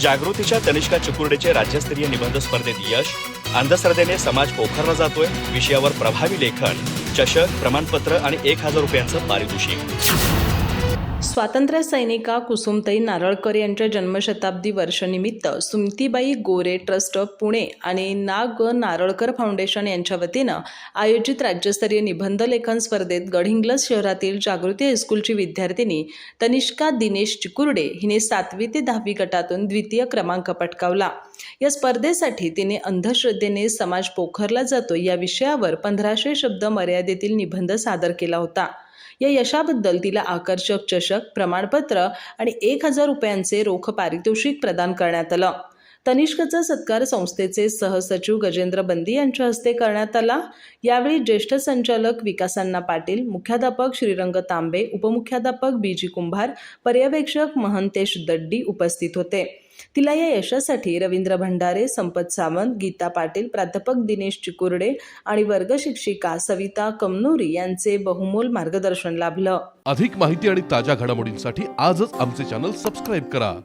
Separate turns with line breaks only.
जागृतीच्या तनिष्का चिकुर्डेचे राज्यस्तरीय निबंध स्पर्धेत यश अंधश्रद्धेने समाज पोखरला जातोय विषयावर प्रभावी लेखन चषक प्रमाणपत्र आणि एक हजार रुपयांचं पारितोषिक.
स्वातंत्र्य सैनिका कुसुमताई नारळकर यांच्या जन्मशताब्दी वर्षनिमित्त सुमतीबाई गोरे ट्रस्ट पुणे आणि नाग नारळकर फाउंडेशन यांच्या वतीनं आयोजित राज्यस्तरीय निबंध लेखन स्पर्धेत गडहिंग्लज शहरातील जागृती हायस्कूलची विद्यार्थिनी तनिष्का दिनेश चिकुर्डे हिने सातवी ते दहावी गटातून द्वितीय क्रमांक पटकावला. या स्पर्धेसाठी तिने अंधश्रद्धेने समाज पोखरला जातो या विषयावर पंधराशे शब्द मर्यादेतील निबंध सादर केला होता. या यशाबद्दल तिला आकर्षक चषक प्रमाणपत्र आणि एक हजार रुपयांचे रोख पारितोषिक प्रदान करण्यात आलं. तनिष्कचा सत्कार संस्थेचे सहसचिव गजेंद्र बंदी यांच्या हस्ते करण्यात आला. यावेळी ज्येष्ठ संचालक विकासांना पाटील मुख्याध्यापक श्रीरंग तांबे उपमुख्याध्यापक बी जी कुंभार पर्यवेक्षक महंतेश दड्डी उपस्थित होते. तिला या यशासाठी रवींद्र भंडारे संपत सावंत गीता पाटील प्राध्यापक दिनेश चिकुर्डे आणि वर्ग शिक्षिका सविता कमनोरी यांचे बहुमोल मार्गदर्शन लाभलं.
अधिक माहिती आणि ताज्या घडामोडींसाठी आजच आमचे चॅनल सबस्क्राईब करा.